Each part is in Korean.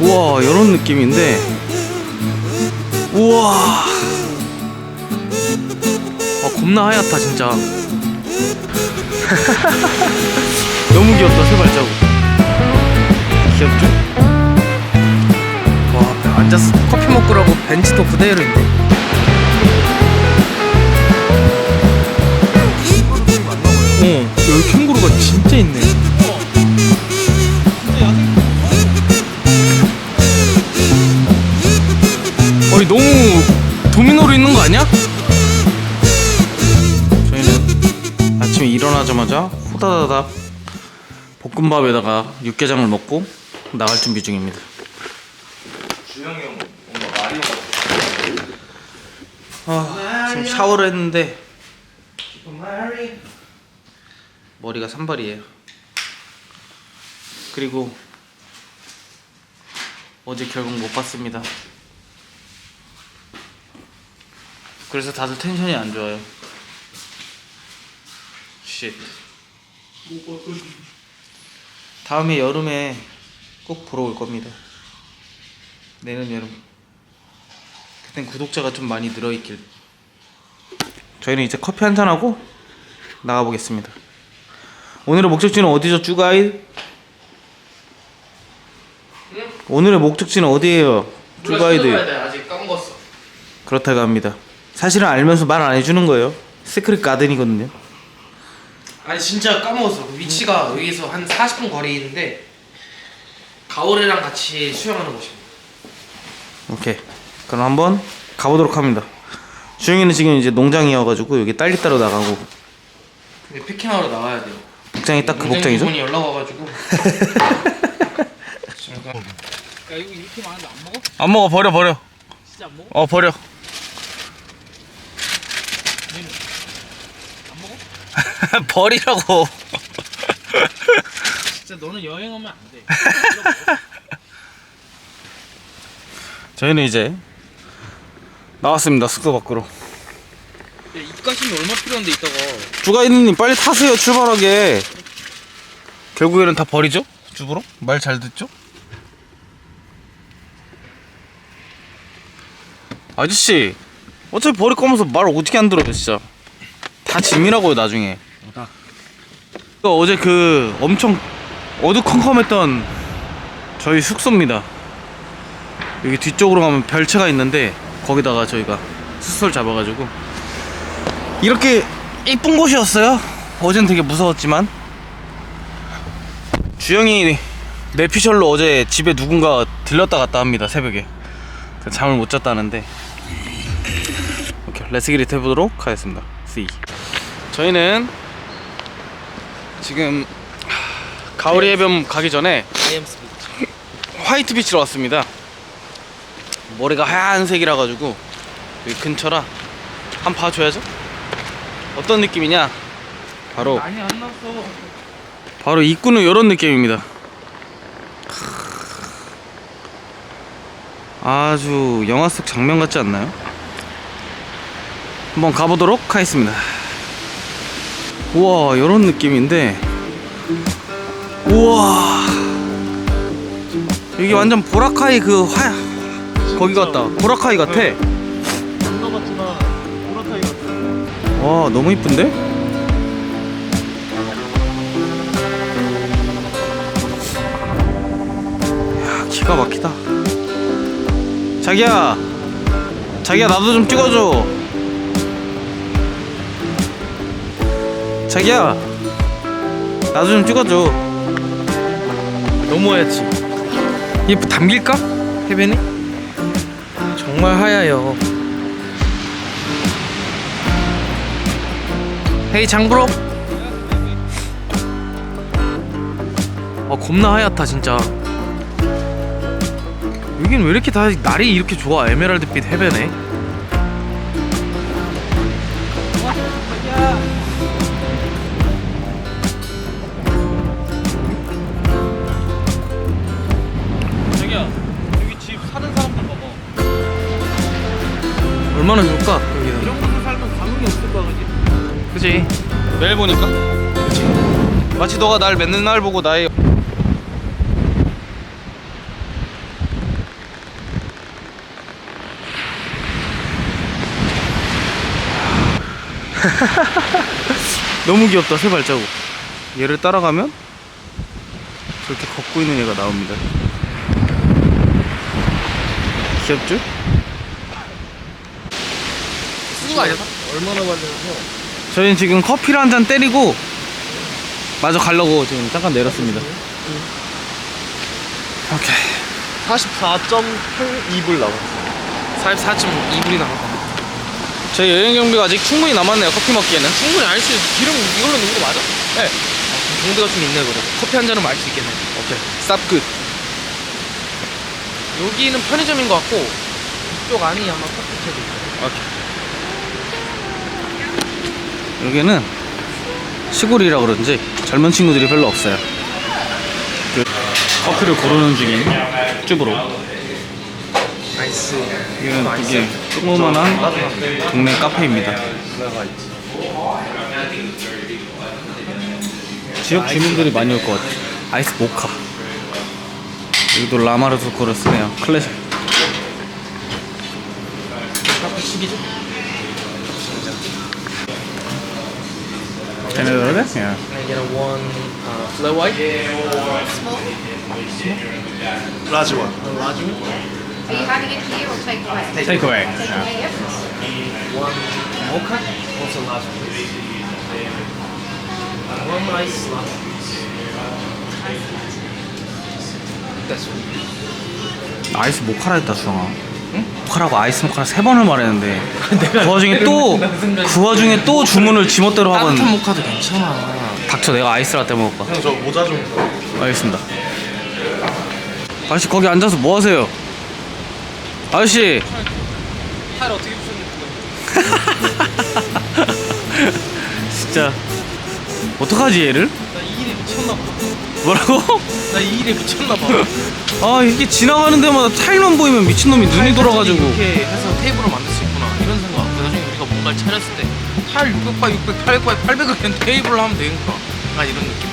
우와 이런 느낌인데. 우와. 아 겁나 하얗다 진짜. 너무 귀엽다 세 발자국. 귀엽죠? 와 앉아서 커피 먹으라고 벤치도 그대로 있네. 어 여기 캥거루가 진짜 있네 너무 도미노로 있는 거 아니야? 저희는 아침에 일어나자마자 후다다닥 볶음밥에다가 육개장을 먹고 나갈 준비 중입니다. 주영이 형 뭔가 마리오 아 지금 샤워를 했는데 머리가 산발이에요. 그리고 어제 결국 못 봤습니다. 그래서 다들 텐션이 안 좋아요. 쉣. 다음에 여름에 꼭 보러 올 겁니다. 내년 여름. 그땐 구독자가 좀 많이 늘어 있길. 저희는 이제 커피 한 잔 하고 나가 보겠습니다. 오늘의 목적지는 어디죠, 쭈가이? 오늘의 목적지는 어디예요, 쭈가이드? 아직 까먹었어. 그렇다고 합니다. 사실은 알면서 말 안 해주는 거예요. 시크릿 가든이거든요. 아니 진짜 까먹었어. 그 위치가 여기서 한 40분 거리에 있는데 가오래랑 같이 수영하는 곳이야. 오케이. 그럼 한번 가보도록 합니다. 주영이는 지금 이제 농장이어가지고 여기 딸기 따러 나가고 근데 피킹하러 나와야 돼요. 복장이 딱 그 복장이죠? 분이 연락 와가지고. 야 이거 이렇게 많은데 안 먹어? 안 먹어 버려 버려. 진짜 안 먹어? 어 버려. 안 먹어? 버리라고. 진짜 너는 여행하면 안 돼. 저희는 이제 나왔습니다 숙소 밖으로. 야, 입가심이 얼마 필요한데 이따가 주가이님 빨리 타세요 출발하게. 결국에는 다 버리죠? 주부로? 말 잘 듣죠? 아저씨 어차피 버릴 거면서 말 어떻게 안 들어요 진짜 다 짐이라고요 나중에 또 어제 그 엄청 어두컴컴했던 저희 숙소입니다. 여기 뒤쪽으로 가면 별채가 있는데 거기다가 저희가 숙소를 잡아가지고. 이렇게 이쁜 곳이었어요. 어젠 되게 무서웠지만. 주영이 내피셜로 어제 집에 누군가 들렀다 갔다 합니다 새벽에. 잠을 못 잤다는데. 오케이 레츠기릿 해보도록 하겠습니다. See. 저희는 지금 하, 가오리 해변 가기 전에 화이트 비치로 왔습니다 머리가 하얀색이라 가지고 여기 근처라 한 번 봐줘야죠 어떤 느낌이냐 바로 많이 안 났어. 바로 입구는 이런 느낌입니다. 아주 영화 속 장면 같지 않나요? 한번 가보도록 하겠습니다. 우와, 이런 느낌인데, 우와, 여기 완전 보라카이 그 화, 거기 같다. 보라카이 같아. 같아. 와, 너무 이쁜데? 야, 기가 막히다. 자기야, 자기야 나도 좀 찍어줘. 자기야, 나도 좀 찍어줘. 너무 하얗지. 이게 뭐 담길까? 해변이? 정말 하얘요. 헤이 장브로. 아 겁나 하얗다 진짜. 여긴 왜 이렇게 다 날이 이렇게 좋아? 에메랄드빛 해변에. 얼마나 좋을까? 여기는. 이런 곳에 살면 감흥이 없을 거야, 그지? 그지. 매일 보니까. 그지. 마치 너가 날 맨날 보고 나의 너무 귀엽다 새 발자국 얘를 따라가면 저렇게 걷고 있는 얘가 나옵니다 귀엽죠? 거 아니야? 얼마나 걸려서 저희는 지금 커피를 한 잔 때리고 마저 가려고 지금 잠깐 내렸습니다 오케이 44.82불 나왔어 44.2불이 나왔다. 저희 여행 경비가 아직 충분히 남았네요 커피 먹기에는 충분히 알 수 있어. 기름 이걸로 넣은 거 맞아? 네. 아, 정도가 좀 있네 그래. 커피 한 잔은 알수 있겠네. 오케이 쌉굿 여기는 편의점인 것 같고 이쪽 안이 아마 커피숍이 있어. 여기는 시골이라 그런지 젊은 친구들이 별로 없어요. 그 커피를 고르는 중인 쭈브로. 여기는 되게 조그만한 동네 카페입니다. 지역 주민들이 많이 올 것 같아요. 아이스 모카. 여기도 라마르도 거를 쓰네요. 클래식. 카페 10이 죠? Can I order? Yeah. I get a one uh, flat white. 라지 원 large one. Are you having it here or take away? Take away. Take Yeah. away, yep. One mocha. Also large one. One ice latte. That's one. 아이스 모카라 했다 수영아 모카라고 아이스 모카라 세 번을 말했는데 그 와중에 또그 와중에 또 주문을 지멋대로 따뜻한 하건 모카도 괜찮아. 닥쳐 내가 아이스 라떼 먹을까 형저 모자 좀 알겠습니다. 아저씨 거기 앉아서 뭐 하세요? 아저씨! 팔 어떻게 붙였는데? 진짜. 어떡하지 얘를? 나이 일에 미쳤나 봐. 뭐라고 나 이 일에 미쳤나 봐. 아 이게 지나가는 데마다 타일만 보이면 미친놈이 눈이 돌아가지고 이렇게 해서 테이블을 만들 수 있구나 이런 생각. 그 나중에 우리가 뭔가를 차렸을 때 타일 600바이 600, 800바이 800을 그냥 테이블을 하면 되니까. 약간 이런 느낌.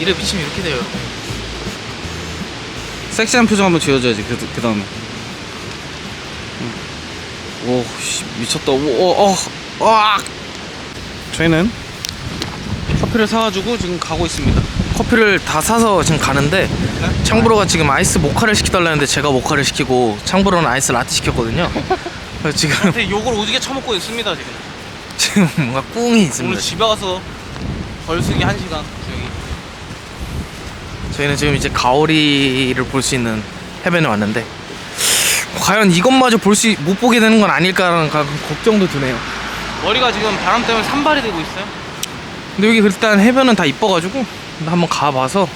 일에 미치면 이렇게 돼요. 여러분. 섹시한 표정 한번 지어줘야지 그, 그 다음에 오 씨, 미쳤다 오어어 와 저희는 커피를 사가지고 지금 가고 있습니다 커피를 다 사서 지금 가는데 창브로가 지금 아이스 모카를 시켜달라는데 제가 모카를 시키고 창브로는 아이스 라떼 시켰거든요. 그래서 지금 근데 욕을 오지게 처먹고 있습니다 지금 지금 뭔가 꿍이 있습니다. 오늘 집에 가서 벌쓰기 한 시간 여기 저희는 지금 이제 가오리를 볼 수 있는 해변에 왔는데 과연 이것마저 볼 수 못 보게 되는 건 아닐까라는 가- 걱정도 드네요. 머리가 지금 바람 때문에 산발이 되고 있어요 근데 여기 일단 해변은 다 이뻐가지고 한번 가봐서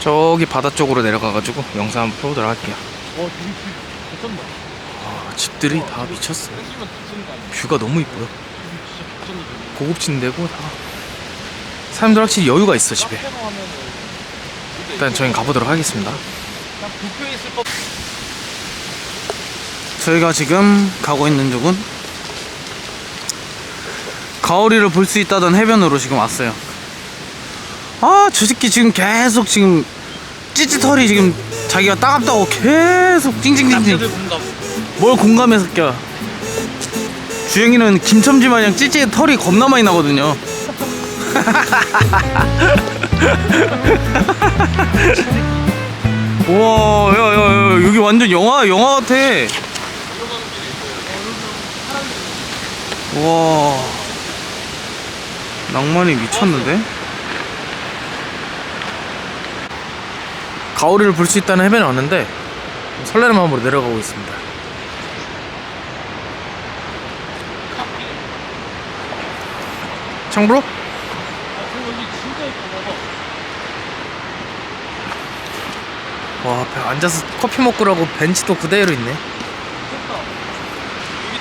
저기 바다 쪽으로 내려가가지고 영상 한번 풀어보도록 할게요. 어 되게 괜찮다 아, 집들이 다 미쳤어. 뷰가 너무 이뻐요. 고급진 데고 다. 사람들 확실히 여유가 있어 집에. 일단 저희 가보도록 하겠습니다. 저희가 지금 가고 있는 쪽은 가오리를 볼 수 있다던 해변으로 지금 왔어요. 아, 저 새끼 지금 계속 지금 찌찌털이 지금 자기가 따갑다고 계속 찡찡찡찡. 뭘 공감해 새끼야. 주영이는 김첨지 마냥 찌찌 털이 겁나 많이 나거든요. 우와, 야, 야, 야, 여기 완전 영화, 영화 같아. 우와. 낭만이 미쳤는데? 가오리를 볼 수 있다는 해변에 왔는데 설레는 마음으로 내려가고 있습니다. 봐봐 와, 앉아서 커피 먹으라고 벤치도 그대로 있네. 여기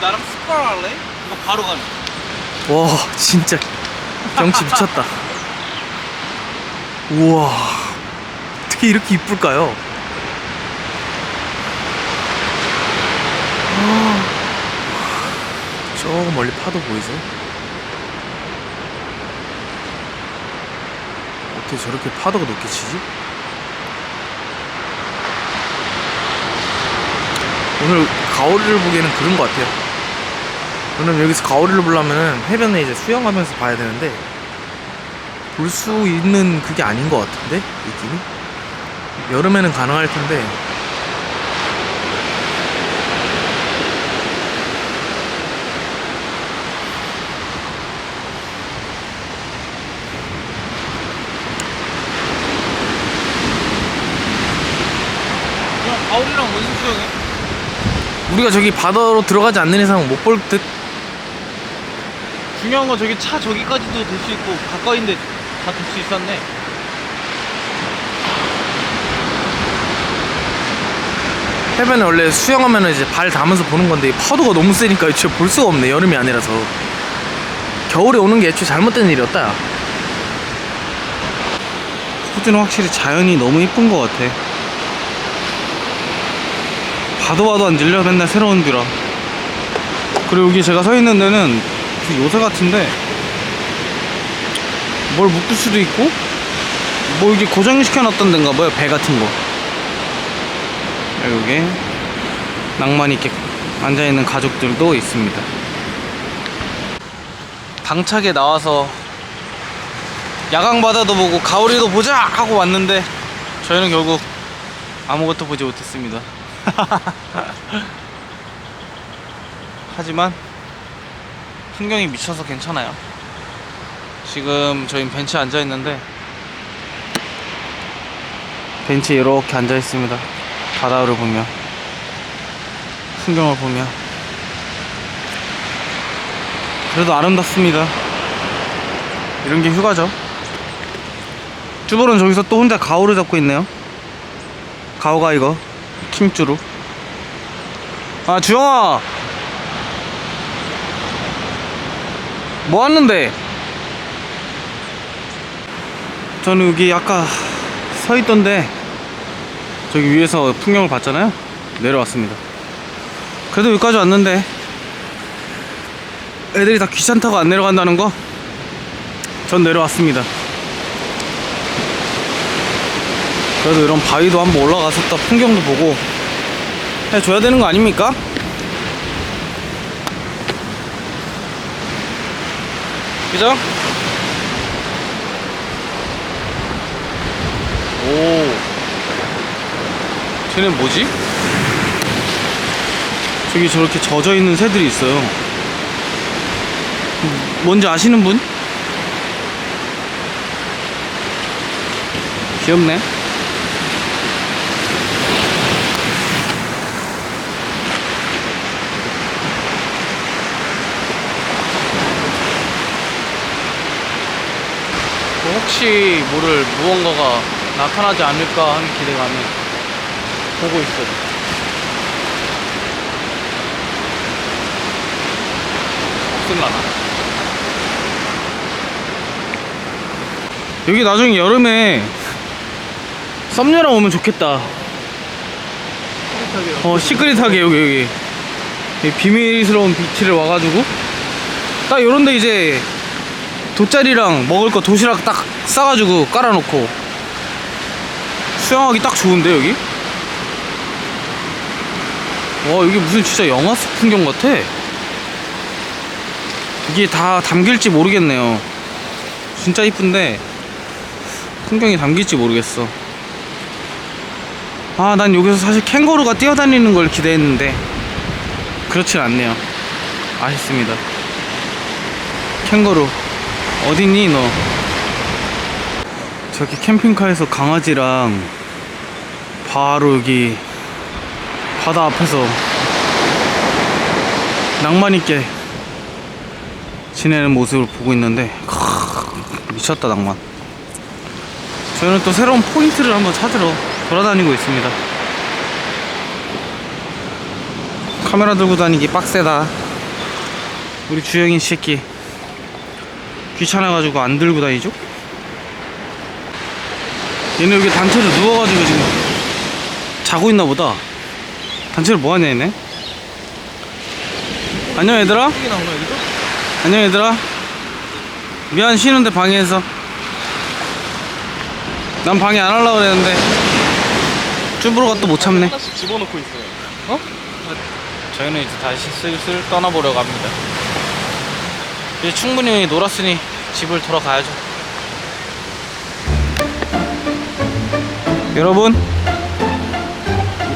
나랑 스파를 할래? 이거 바로 가네 와, 진짜 경치 미쳤다. 우와, 어떻게 이렇게 이쁠까요? 아, 저 멀리 파도 보이세요? 어떻게 저렇게 파도가 높게 치지? 오늘 가오리를 보기에는 그런 것 같아요. 왜냐면 여기서 가오리를 보려면은 해변에 이제 수영하면서 봐야 되는데 볼 수 있는 그게 아닌 것 같은데 느낌이? 여름에는 가능할 텐데. 가오리랑 어디서 수영해? 우리가 저기 바다로 들어가지 않는 이상 못 볼 듯 중요한 건 저기 차 저기까지도 될수 있고 가까이인데 다될수 있었네 해변에 원래 수영하면 이제 발 닿으면서 보는 건데 이 파도가 너무 세니까 진짜 볼 수가 없네 여름이 아니라서 겨울에 오는 게 애초에 잘못된 일이었다 야. 호주는 확실히 자연이 너무 이쁜 것 같아. 봐도 봐도 안 질려 맨날 새로운 데라. 그리고 여기 제가 서 있는 데는 그 요새 같은데 뭘 묶을 수도 있고 뭐 여기 고정시켜 놨던 데인가 봐요 배 같은 거. 여기 낭만 있게 앉아 있는 가족들도 있습니다. 당차게 나와서 야광 바다도 보고 가오리도 보자 하고 왔는데 저희는 결국 아무것도 보지 못했습니다. 하지만 풍경이 미쳐서 괜찮아요. 지금 저희 벤치에 앉아 있는데 벤치에 이렇게 앉아 있습니다. 바다를 보며 풍경을 보며 그래도 아름답습니다. 이런 게 휴가죠. 쭈벌은 저기서 또 혼자 가오를 잡고 있네요. 가오가 이거 킴쭈루. 아 주영아. 뭐 왔는데? 저는 여기 아까 서 있던데 저기 위에서 풍경을 봤잖아요. 내려왔습니다. 그래도 여기까지 왔는데 애들이 다 귀찮다고 안 내려간다는 거? 전 내려왔습니다. 그래도 이런 바위도 한번 올라가서 또 풍경도 보고 해줘야 되는 거 아닙니까? 그죠? 오. 쟤는 뭐지? 저기 저렇게 젖어 있는 새들이 있어요. 뭔지 아시는 분? 귀엽네. 뭐 혹시 모를 무언가가 나타나지 않을까 하는 기대감에 보고 있어요. 없을라나? 여기 나중에 여름에 썸녀랑 오면 좋겠다. 어 시크릿하게 여기 여기 이 비밀스러운 비치를 와가지고 딱 요런데 이제 돗자리랑 먹을 거 도시락 딱 싸가지고 깔아놓고. 수영하기 딱 좋은데 여기? 와 여기 무슨 진짜 영화 속 풍경 같아? 이게 다 담길지 모르겠네요. 진짜 이쁜데 풍경이 담길지 모르겠어. 아 난 여기서 사실 캥거루가 뛰어다니는 걸 기대했는데 그렇진 않네요. 아쉽습니다. 캥거루 어딨니 너? 저렇게 캠핑카에서 강아지랑 바로 여기 바다 앞에서 낭만 있게 지내는 모습을 보고 있는데 크, 미쳤다 낭만. 저희는 또 새로운 포인트를 한번 찾으러 돌아다니고 있습니다. 카메라 들고 다니기 빡세다. 우리 주영이 새끼 귀찮아가지고 안 들고 다니죠? 얘네 여기 단체로 누워가지고 지금 자고 있나 보다. 단체로 뭐하냐 얘네? 안녕 얘들아. 안녕 얘들아. 미안 쉬는데 방해해서. 난 방해 안 하려고 그랬는데. 쭈브로가 또 못 참네. 하나씩 집어넣고 있어요. 저희는 이제 다시 슬슬 떠나보려고 합니다. 이제 충분히 놀았으니 집을 돌아가야죠. 여러분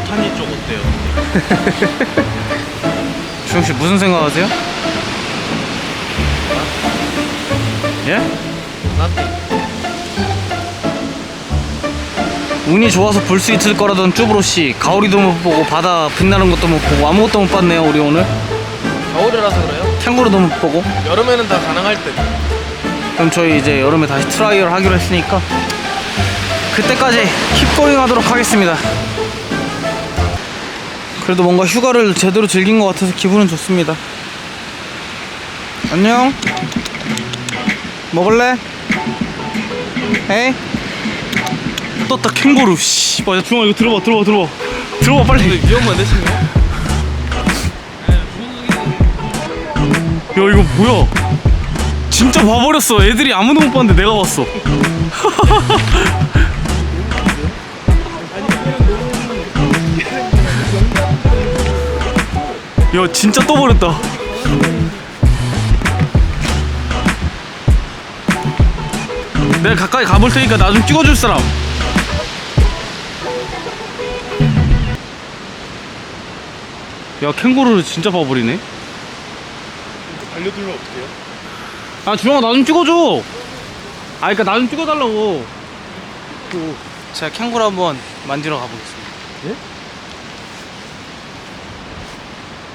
탄이 쪽 어때요? 주영 씨 무슨 생각하세요? 예? 운이 좋아서 볼 수 있을 거라던 쭈브로 씨 가오리도 못 보고 바다 빛나는 것도 못 보고 아무것도 못 봤네요 우리 오늘 겨울이라서 그래요? 캥거루도 못 보고. 여름에는 다 가능할 듯. 그럼 저희 이제 여름에 다시 트라이얼 하기로 했으니까 그때까지 킵고잉 하도록 하겠습니다. 그래도 뭔가 휴가를 제대로 즐긴 것 같아서 기분은 좋습니다. 안녕. 먹을래? 에이? 떴다 캥거루. 씨 맞아 중아 이거 들어봐 들어봐 들어봐. 들어봐 빨리. 위험한데 친구? 이거 뭐야? 진짜 봐버렸어. 애들이 아무도 못 봤는데 내가 봤어. 야 진짜 떠버렸다. 내가 가까이 가볼 테니까 나 좀 찍어줄 사람. 야 캥거루를 진짜 봐버리네 알려드리면 어떡해요? 아 주영아 나 좀 찍어줘 아 그니까 나 좀 찍어달라고 그 제가 캥거루 한번 만지러 가보겠습니다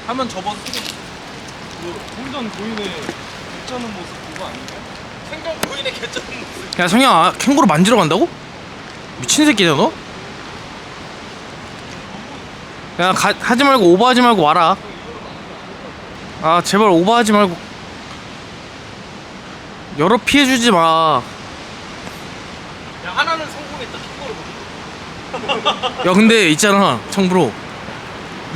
하면 접어서 찍어. 그 생전 고인의 개쩌는 모습 그거 아닌가요? 생전 고인의 개쩌는 모습. 야 성현아 캥거루 만지러 간다고? 미친 새끼냐 너? 야 가, 하지 말고 오버하지 말고 와라 아 제발 오버하지 말고 여러 피해주지 마 야 하나는 성공했다. 캥거루. 야 근데 있잖아 청브로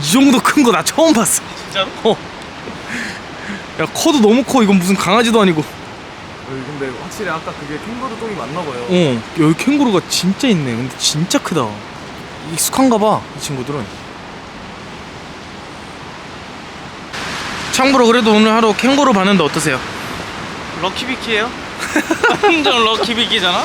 이 정도 큰 거 나 처음 봤어 진짜로? 어. 야 커도 너무 커 이건 무슨 강아지도 아니고 근데 확실히 아까 그게 캥거루 똥이 맞나 봐요. 어 여기 캥거루가 진짜 있네 근데 진짜 크다 익숙한가 봐 이 친구들은 참고로 그래도 오늘 하루 캥거루 봤는데 어떠세요? 럭키비키예요? 완전 럭키비키잖아?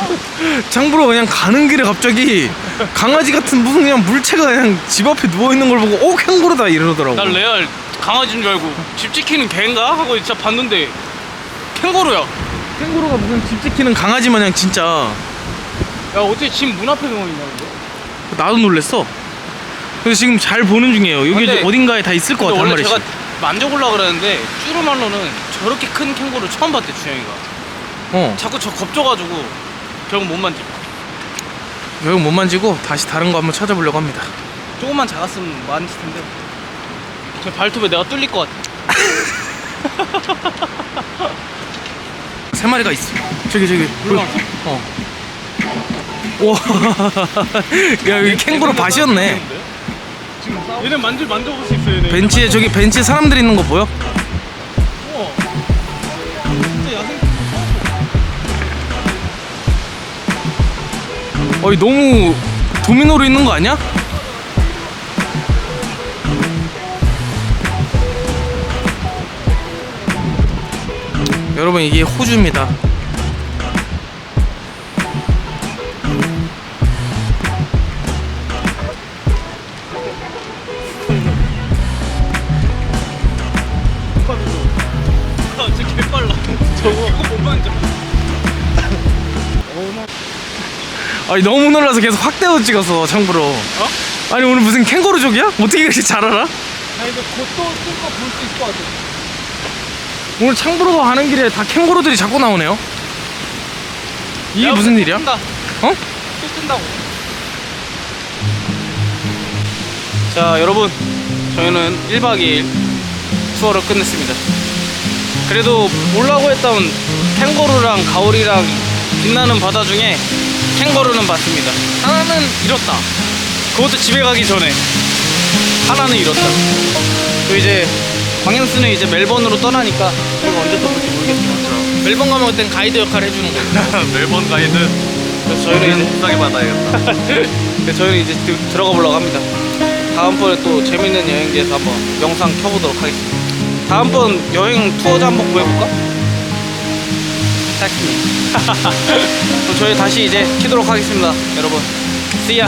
참고로 그냥 가는 길에 갑자기 강아지 같은 무슨 그냥 물체가 그냥 집 앞에 누워 있는 걸 보고 오 캥거루다. 이러더라고. 난 레알 강아지인 줄 알고 집 지키는 개인가? 하고 진짜 봤는데 캥거루야. 캥거루가 무슨 집 지키는 강아지 마냥 진짜. 야 어떻게 집 문 앞에 누워 있냐 근데? 나도 놀랬어. 그래서 지금 잘 보는 중이에요. 여기 근데- 어딘가에 다 있을 것 근데 같아 한 원래 마리씩. 제가 만져보려고 그랬는데 쭈루말로는 저렇게 큰 캥거루 처음 봤대 주영이가. 어. 자꾸 저 겁줘가지고 결국 못 만져 여기 못 만지고 다시 다른 거 한번 찾아보려고 합니다. 조금만 작았으면 만질 텐데. 제 발톱에 내가 뚫릴 것 같아. 세 마리가 있어. 저기 저기. 올라왔어? 어. 와, 야 여기 캥거루 밭이었네. 얘네 만질 만져볼 수 있어 얘네 벤치에 저기 벤치에 사람들 있는 거 보여? 우와. 진짜 야생 어이 너무 도미노로 있는 거 아니야? 여러분 이게 호주입니다. 아니 너무 놀라서 계속 확대로 찍어서 참고로. 어? 아니 오늘 무슨 캥거루족이야? 어떻게 그렇게 잘 알아? 나 이거 곧또 뚫고 볼수 있을 것 같아 오늘 창부로가 가는 길에 다 캥거루들이 자꾸 나오네요. 이게 야, 무슨 또 일이야? 뜬다. 어? 또 뜬다고 자 여러분 저희는 1박 2일 투어를 끝냈습니다 그래도 보려고 했던 캥거루랑 가오리랑 빛나는 바다 중에 캥거루는 봤습니다 하나는 잃었다 그것도 집에 가기 전에 하나는 잃었다 또 이제 광현수는 이제 멜번으로 떠나니까 이거 언제 또 볼지 모르겠지만 멜번 가면 그땐 가이드 역할을 해주는 거예요 멜번 가이드 그래서 저희는 이제 비싸게 받아야겠다. 그래서 저희는 이제 들- 들어가 보려고 합니다 다음번에 또 재밌는 여행지에서 한번 영상 켜보도록 하겠습니다. 다음번 여행 투어자 한번 구해볼까? 그럼 저희 다시 이제 키도록 하겠습니다, 여러분. See ya.